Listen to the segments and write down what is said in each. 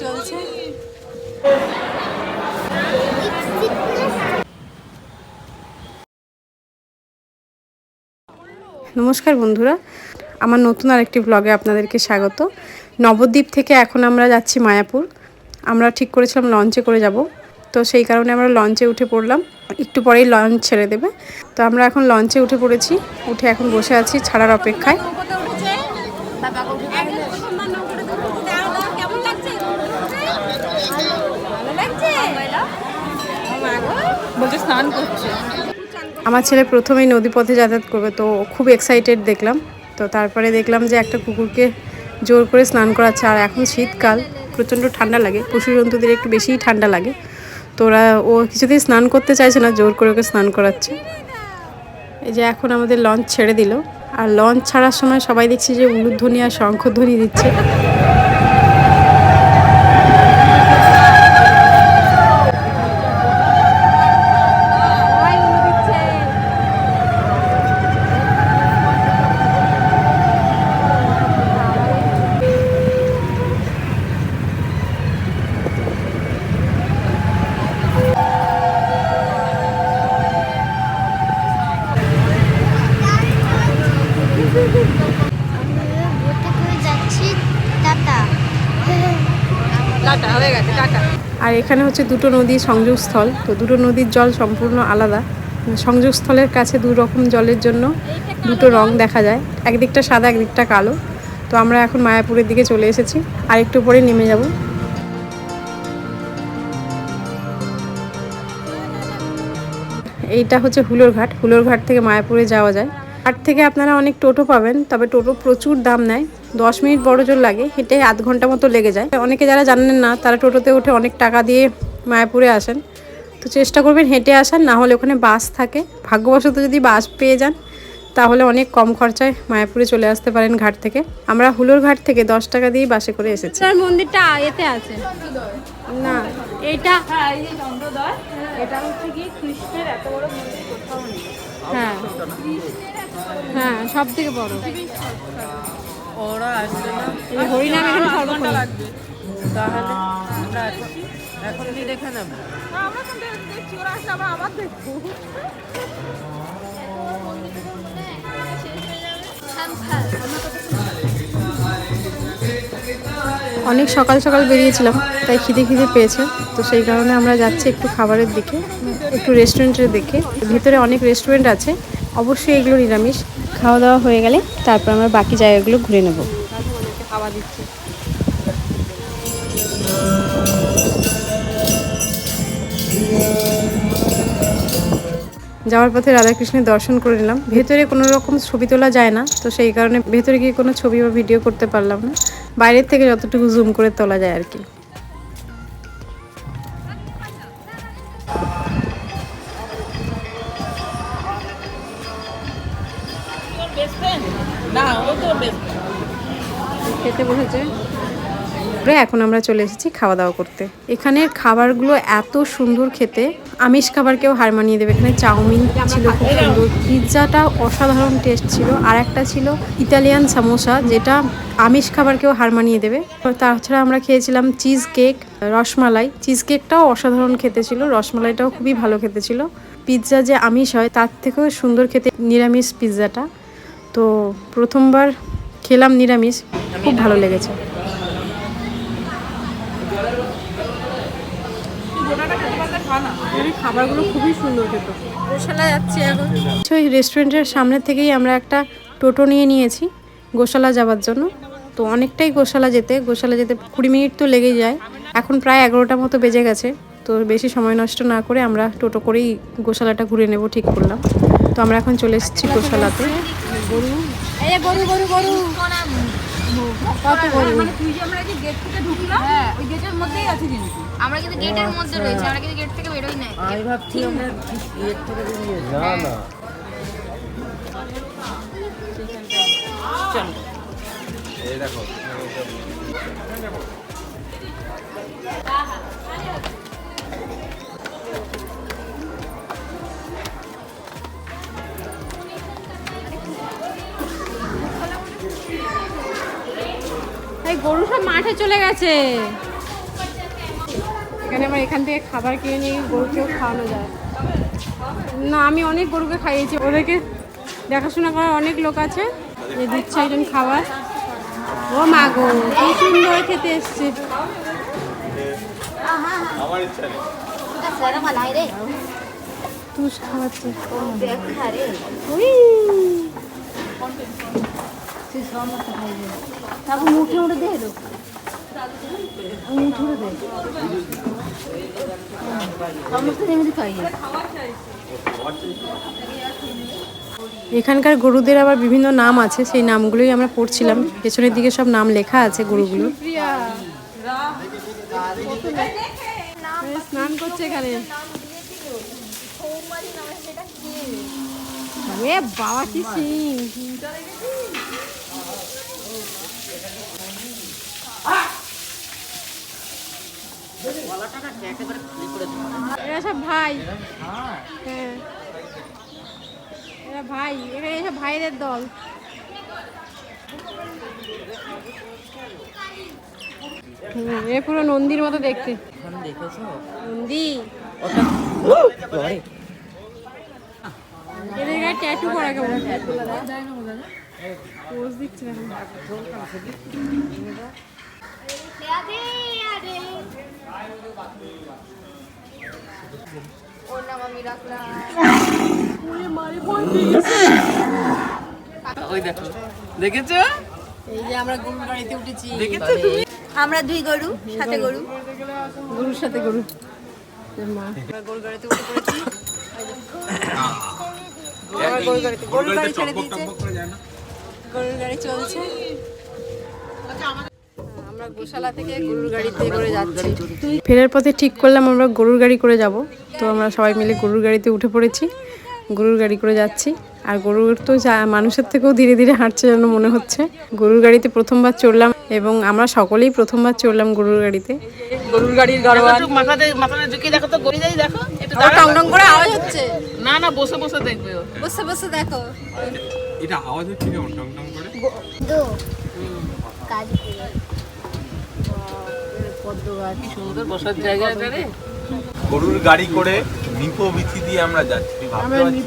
চলছে। নমস্কার বন্ধুরা আমার নতুন আরেকটি ব্লগে আপনাদেরকে স্বাগত। নবদ্বীপ থেকে এখন আমরা যাচ্ছি মায়াপুর। আমরা ঠিক করেছিলাম লঞ্চে করে যাব। তো সেই কারণে আমরা লঞ্চে উঠে পড়লাম। একটু পরেই লঞ্চ ছেড়ে দেবে। তো আমরা এখন লঞ্চে উঠে পড়েছি। উঠে এখন বসে আছি ছাড়ার অপেক্ষায়। বলছে স্নান করছে। আমার ছেলে প্রথমেই নদীপথে যাতায়াত করবে, তো খুব এক্সাইটেড দেখলাম। তো তারপরে দেখলাম যে একটা কুকুরকে জোর করে স্নান করাচ্ছে, আর এখন শীতকাল, প্রচণ্ড ঠান্ডা লাগে পশু জন্তুদের একটু বেশিই ঠান্ডা লাগে। তো ওরা, ও কিছুতেই স্নান করতে চাইছে না, জোর করে ওকে স্নান করাচ্ছে। এই যে এখন আমাদের লঞ্চ ছেড়ে দিল, আর লঞ্চ ছাড়ার সময় সবাই দেখছি যে উলুধ্বনি আর শঙ্খধ্বনি দিচ্ছে। আর এখানে হচ্ছে দুটো নদী সংযোগস্থল, তো দুটো নদীর জল সম্পূর্ণ আলাদা। সংযোগস্থলের কাছে দু রকম জলের জন্য দুটো রং দেখা যায়। একদিকটা সাদা, একদিকটা কালো। তো আমরা এখন মায়াপুরের দিকে চলে এসেছি। আর একটু পরে নেমে যাব। এইটা হচ্ছে হুলোর ঘাট। হুলোর ঘাট থেকে মায়াপুরে যাওয়া যায়। ঘাট থেকে আপনারা অনেক টোটো পাবেন, তবে টোটো প্রচুর দাম নেয়। দশ মিনিট বড় জোর লাগে হেঁটে আধ ঘণ্টা মতো লেগে যায়। অনেকে যারা জানেন না তারা টোটোতে উঠে অনেক টাকা দিয়ে মায়াপুরে আসেন। তো চেষ্টা করবেন হেঁটে আসার না হলে ওখানে বাস থাকে। ভাগ্যবশত যদি বাস পেয়ে যান তাহলে অনেক কম খরচায় মায়াপুরে চলে আসতে পারেন ঘাট থেকে। আমরা হুলোর ঘাট থেকে দশ টাকা দিয়ে বাসে করে এসেছি। মন্দিরটা এতে আছে। না। এইটা হ্যাঁ এটা হচ্ছে কি কৃষ্ণের এত বড় মন্দির কোথাও নেই। হ্যাঁ। হ্যাঁ সব থেকে বড়। ওরা আসবে না। এই হরিনাম এখানে সর্বক্ষণ লাগবে। তাহলে আমরা এখন এখনই দেখে নেব। আমরা তো দেখছি ওরা আসলে আমরা আবার দেখব। অনেক সকাল সকাল বেরিয়েছিলাম তাই খিদে খিদে পেয়েছে। তো সেই কারণে আমরা যাচ্ছি একটু খাবারের দিকে একটু রেস্টুরেন্টের দিকে। ভেতরে অনেক রেস্টুরেন্ট আছে। অবশ্যই এগুলো নিরামিষ। খাওয়া দাওয়া হয়ে গেলে তারপর আমরা বাকি জায়গাগুলো ঘুরে নেব। যাওয়ার পথে রাধাকৃষ্ণের দর্শন করে নিলাম। ভেতরে কোনো রকম ছবি তোলা যায় না, তো সেই কারণে ভেতরে গিয়ে কোনো ছবি বা ভিডিও করতে পারলাম না। বাইরের থেকে যতটুকু জুম করে তোলা যায় আর কি। খেতে বসেছে। এখন আমরা চলে এসেছি খাওয়া দাওয়া করতে। এখানের খাবারগুলো এত সুন্দর খেতে। আমিষ খাবার কেউ হার মানিয়ে দেবে এখানে চাউমিন ছিল খুব সুন্দর। পিৎজাটা অসাধারণ টেস্ট ছিল। আর একটা ছিল ইতালিয়ান সামোসা যেটা আমিষ খাবার কেউ হার মানিয়ে দেবে। তাছাড়া আমরা খেয়েছিলাম চিজ কেক রসমালাই। চিজ কেকটাও অসাধারণ খেতে ছিল। রসমালাইটাও খুবই ভালো খেতে ছিল। পিৎজা যে আমিষ হয় তার থেকেও সুন্দর খেতে নিরামিষ পিৎজাটা। তো প্রথমবার খেলাম নিরামিষ, খুব ভালো লেগেছে। খাবারগুলো খুবই সুন্দর গোশালা রেস্টুরেন্টের সামনে থেকেই আমরা একটা টোটো নিয়ে নিয়েছি গোশালা যাওয়ার জন্য। তো অনেকটাই গোশালা যেতে গোশালা যেতে কুড়ি মিনিট তো লেগেই যায়। এখন প্রায় এগারোটা মতো বেজে গেছে, তো বেশি সময় নষ্ট না করে আমরা টোটো করেই গোশালাটা ঘুরে নেব ঠিক করলাম। তো আমরা এখন চলে এসেছি গোশালাতে। এই গরু গরু গরু। কত গরু মানে তুই যে আমরা যে গেট থেকে ঢুকলাম হ্যাঁ। ওই গেটের মধ্যেই আছি কিন্তু। আমরা কিন্তু গেটের মধ্যে রয়েছি আমরা কিন্তু গেট থেকে বেরোই নাই। আমি ভাবছি আমরা গেট থেকে বেরিয়ে না না। চলো। এই গরু সব মাঠে চলে গেছে। এখানে আবার এখান থেকে খাবার কিনে নিয়ে গরুকেও খাওয়ানো যায়। না আমি অনেক গরুকে খাইয়েছি। ওদেরকে দেখাশোনা করার অনেক লোক আছে। যে দিচ্ছে একজন খাবার। ও মা গো কি সুন্দর খেতে এসছে। সরম আলাই তারপর মুঠে মুঠে দে তো। মুঠে দে। সমস্ত এমনি খাই এখানকার গরুদের আবার বিভিন্ন নাম আছে সেই নামগুলোই আমরা পড়ছিলাম। পেছনের দিকে সব নাম লেখা আছে গরুগুলো। স্নান করছে এখানে। বাবা কি সিং এরা সব ভাই। হ্যাঁ। এরা ভাই। এখানে এসব ভাইদের দল। এ পুরো নন্দীর মতো দেখতে। দেখেছ? নন্দী। এদের গায়ে ট্যাটু করা কেমন? পোজ দিচ্ছে এখন। আদে আদে ও রাখলাম। ওই দেখো। দেখেছ? এই যে আমরা গরুর গাড়িতে উঠেছি। দেখেছ তুমি? আমরা দুই গরু সাথে গরু। গরুর সাথে গরু। এ মা। আমরা গরুর গাড়িতে উঠে পড়েছি। গরুর গাড়ি ছেড়ে দিয়েছে। গরুর গাড়ি চলছে। আমরা গোশালা থেকে গরুর গাড়িতে করে যাচ্ছি। ফেরার পথে ঠিক করলাম আমরা গরুর গাড়ি করে যাব। তো আমরা সবাই মিলে গরুর গাড়িতে উঠে পড়েছি গরুর গাড়ি করে যাচ্ছি। আর গরুর তো মানুষের থেকেও ধীরে ধীরে হাঁটছে যেন মনে হচ্ছে। গরুর গাড়িতে প্রথমবার চড়লাম এবং আমরা সকলেই প্রথমবার চড়লাম গরুর গাড়িতে। গরুর গাড়ির দেখো তো দেখো একটু আবার টং টং করে আওয়াজ হচ্ছে। না না বসে বসে দেখবে বসে বসে দেখো। এটা আওয়াজ হচ্ছে কেমন? টং টং করে? কাজ সুন্দর বসার জায়গা এটা রে। গরুর গাড়ি করে নিপো বিথি দিয়ে আমরা যাচ্ছি আমরা যাচ্ছি।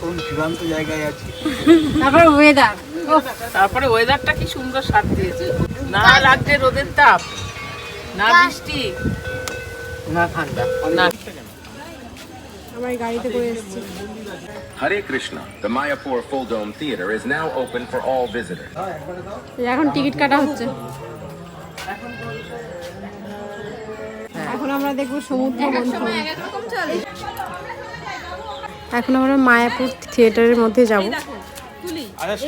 কোন চূড়ান্ত জায়গায় আছি। তারপর ওয়েদার তারপরে ওয়েদারটা কি সুন্দর সাথ দিয়েছে। না লাগছে রোদের তাপ না বৃষ্টি না ঠান্ডা না। আমরা এই গাড়িতে করে এসেছি। Hare Krishna, the Mayapur Full Dome Theater is now open for all visitors. এই এখন টিকিট কাটা হচ্ছে। এখন আমরা দেখব সমুদ্র মন্থন এখন আমরা মায়াপুর থিয়েটারের মধ্যে যাব।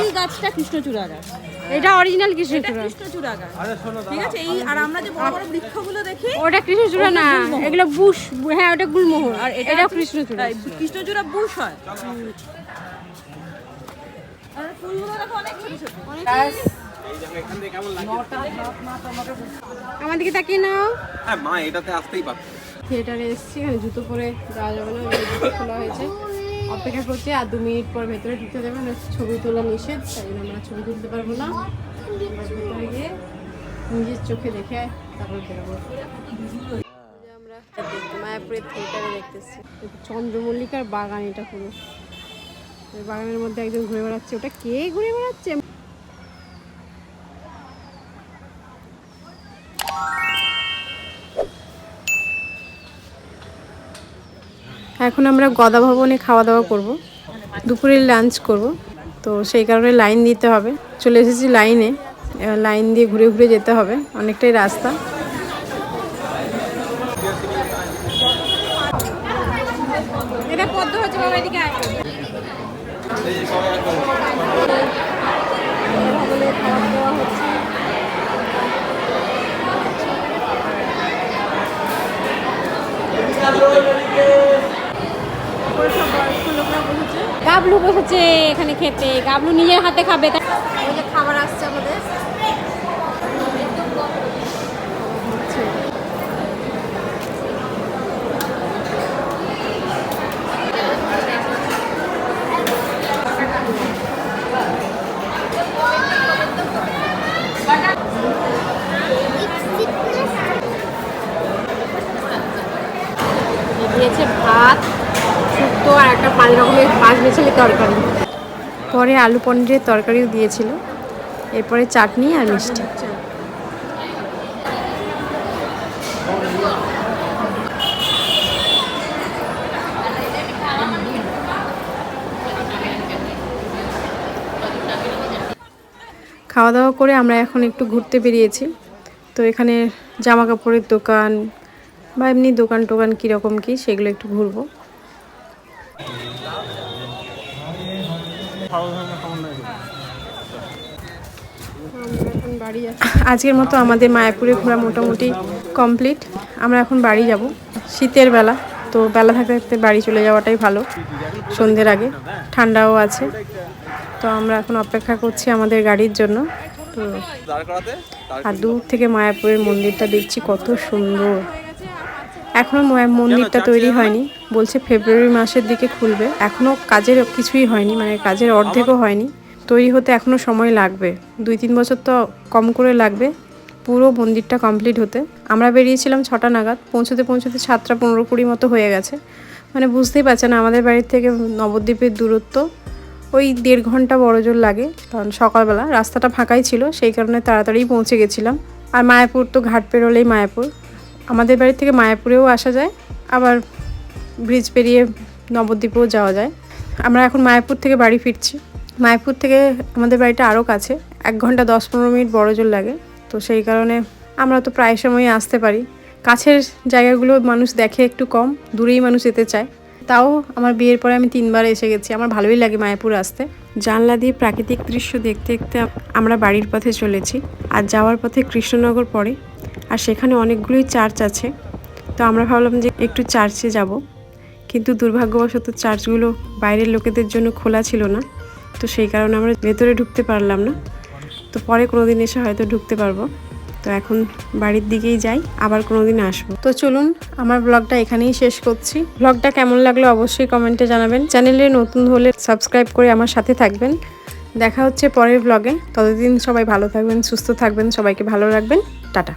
এই গাছটা কৃষ্ণচূড়া। গাছ এটা অরিজিনাল কৃষ্ণচূড়া কৃষ্ণচূড়া গাছ ঠিক আছে এই আর আমরা যে বড় বড় বৃক্ষগুলো দেখি ওটা কৃষ্ণচূড়া না এগুলো বুশ হ্যাঁ ওটা গুলমোহর। আর এটা কৃষ্ণচূড়া। কৃষ্ণচূড়া বুশ হয়। আর ফুলগুলো দেখো অনেক ছোট ছোট আমার দিকে তাকিয়ে নাও। হ্যাঁ মা এটাতে আসতেই পারতো। থিয়েটারে এসেছি এখানে জুতো পরে যাওয়া যাবে না জুতো খোলা হয়েছে। অপেক্ষা করছি আর দু মিনিট পর ভেতরে ঢুকতে দেবে আমরা ছবি তোলা নিষেধ, তাই জন্য আমরা ছবি তুলতে পারব না। ভেতরে গিয়ে নিজের চোখে দেখে তারপর বেরোবো। আমরা মায়াপুরের চন্দ্রমল্লিকার বাগান এটা পুরো। বাগানের মধ্যে একজন ঘুরে বেড়াচ্ছে। ওটা কে ঘুরে বেড়াচ্ছে? এখন আমরা গদা ভবনে খাওয়া দাওয়া করব। দুপুরে লাঞ্চ করব। তো সেই কারণে লাইন দিতে হবে। চলে এসেছি লাইনে লাইন দিয়ে ঘুরে ঘুরে যেতে হবে। অনেকটাই রাস্তা। গাবলু বসেছে। এখানে খেতে। গাবলু নিজের হাতে খাবে। খাবার আসছে আমাদের। পরে আলু পনিরের তরকারিও দিয়েছিল। এরপরে চাটনি আর মিষ্টি। খাওয়া দাওয়া করে আমরা এখন একটু ঘুরতে বেরিয়েছি। তো এখানে জামা কাপড়ের দোকান বা এমনি দোকান টোকান কীরকম কী সেগুলো একটু ঘুরবো। আজকের মতো আমাদের মায়াপুরে ঘোরা মোটামুটি কমপ্লিট। আমরা এখন বাড়ি যাব। শীতের বেলা তো বেলা থাকতে থাকতে বাড়ি চলে যাওয়াটাই ভালো সন্ধ্যের আগে। ঠান্ডাও আছে। তো আমরা এখন অপেক্ষা করছি আমাদের গাড়ির জন্য। তো আর দূর থেকে মায়াপুরের মন্দিরটা দেখছি কত সুন্দর। এখনও ময়া- মন্দিরটা তৈরি হয়নি। বলছে ফেব্রুয়ারি মাসের দিকে খুলবে। এখনও কাজের কিছুই হয়নি মানে কাজের অর্ধেকও হয়নি। তৈরি হতে এখনও সময় লাগবে। দুই তিন বছর তো কম করে লাগবে পুরো মন্দিরটা কমপ্লিট হতে। আমরা বেরিয়েছিলাম ছটা নাগাদ পৌঁছতে পৌঁছতে সাতটা পনেরো কুড়ি মতো হয়ে গেছে। মানে বুঝতেই পারছেন আমাদের বাড়ির থেকে নবদ্বীপের দূরত্ব। ওই দেড় ঘণ্টা বড় জোর লাগে কারণ সকালবেলা। রাস্তাটা ফাঁকাই ছিল সেই কারণে তাড়াতাড়ি পৌঁছে গেছিলাম। আর মায়াপুর তো ঘাট পেরোলেই মায়াপুর। আমাদের বাড়ি থেকে মায়াপুরেও আসা যায়, আবার ব্রিজ পেরিয়ে নবদ্বীপেও যাওয়া যায়। আমরা এখন মায়াপুর থেকে বাড়ি ফিরছি। মায়াপুর থেকে আমাদের বাড়িটা আরও কাছে, এক ঘণ্টা দশ পনেরো মিনিট বড় জোর লাগে। তো সেই কারণে আমরা তো প্রায় সময়ই আসতে পারি। কাছের জায়গাগুলো মানুষ দেখে একটু কম, দূরেই মানুষ যেতে চায়। তাও আমার বিয়ের পরে আমি তিনবার এসে গেছি। আমার ভালোই লাগে মায়াপুর আসতে। জানলা দিয়ে প্রাকৃতিক দৃশ্য দেখতে দেখতে আমরা বাড়ির পথে চলেছি। আর যাওয়ার পথে কৃষ্ণনগর পড়ে আর সেখানে অনেকগুলোই চার্চ আছে। তো আমরা ভাবলাম যে একটু চার্চে যাব। কিন্তু দুর্ভাগ্যবশত চার্চগুলো বাইরের লোকেদের জন্য খোলা ছিল না। তো সেই কারণে আমরা ভেতরে ঢুকতে পারলাম না। তো পরে কোনো দিন এসে হয়তো ঢুকতে পারব। তো এখন বাড়ির দিকেই যাই, আবার কোনো দিন আসব। তো চলুন, আমার ব্লগটা এখানেই শেষ করছি। ব্লগটা কেমন লাগল অবশ্যই কমেন্টে জানাবেন। চ্যানেলে নতুন হলে সাবস্ক্রাইব করে আমার সাথে থাকবেন। দেখা হচ্ছে পরের ব্লগে। ততদিন সবাই ভালো থাকবেন, সুস্থ থাকবেন, সবাইকে ভালো রাখবেন। টাটা।